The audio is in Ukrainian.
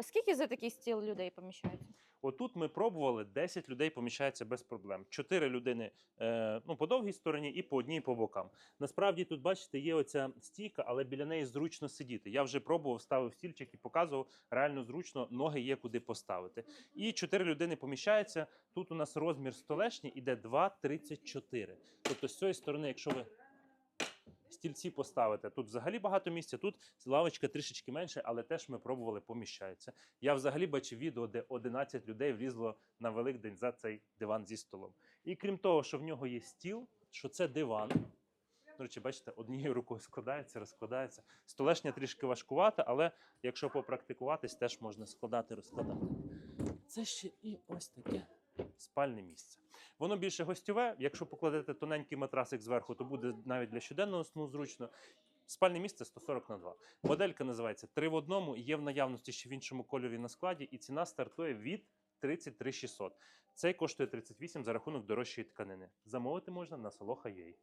А скільки за такий стіл людей поміщається? Отут ми пробували 10 людей поміщається без проблем. 4 людини е, ну, по довгій стороні і по одній по бокам. Насправді тут, бачите, є оця стійка, але біля неї зручно сидіти. Я вже пробував, ставив стільчик і показував, реально зручно, ноги є куди поставити. І 4 людини поміщаються. Тут у нас розмір столешні іде 2,34. Тобто з цієї сторони, якщо ви стільці поставите, тут взагалі багато місця, тут лавочка трішечки менше, але теж ми пробували поміщається. Я взагалі бачив відео, де 11 людей влізло на Великдень за цей диван зі столом. І крім того, що в нього є стіл, що це диван. До речі, бачите, однією рукою складається, розкладається. Столешня трішки важкувата, але якщо попрактикуватись, теж можна складати, розкладати. Це ще і ось таке спальне місце. Воно більше гостьове. Якщо покладете тоненький матрасик зверху, то буде навіть для щоденного сну зручно. Спальне місце 140 на 2. Моделька називається 3 в одному. Є в наявності ще в іншому кольорі на складі, і ціна стартує від 33 600. Цей коштує 38 за рахунок дорожчої тканини. Замовити можна на Soloha.ua.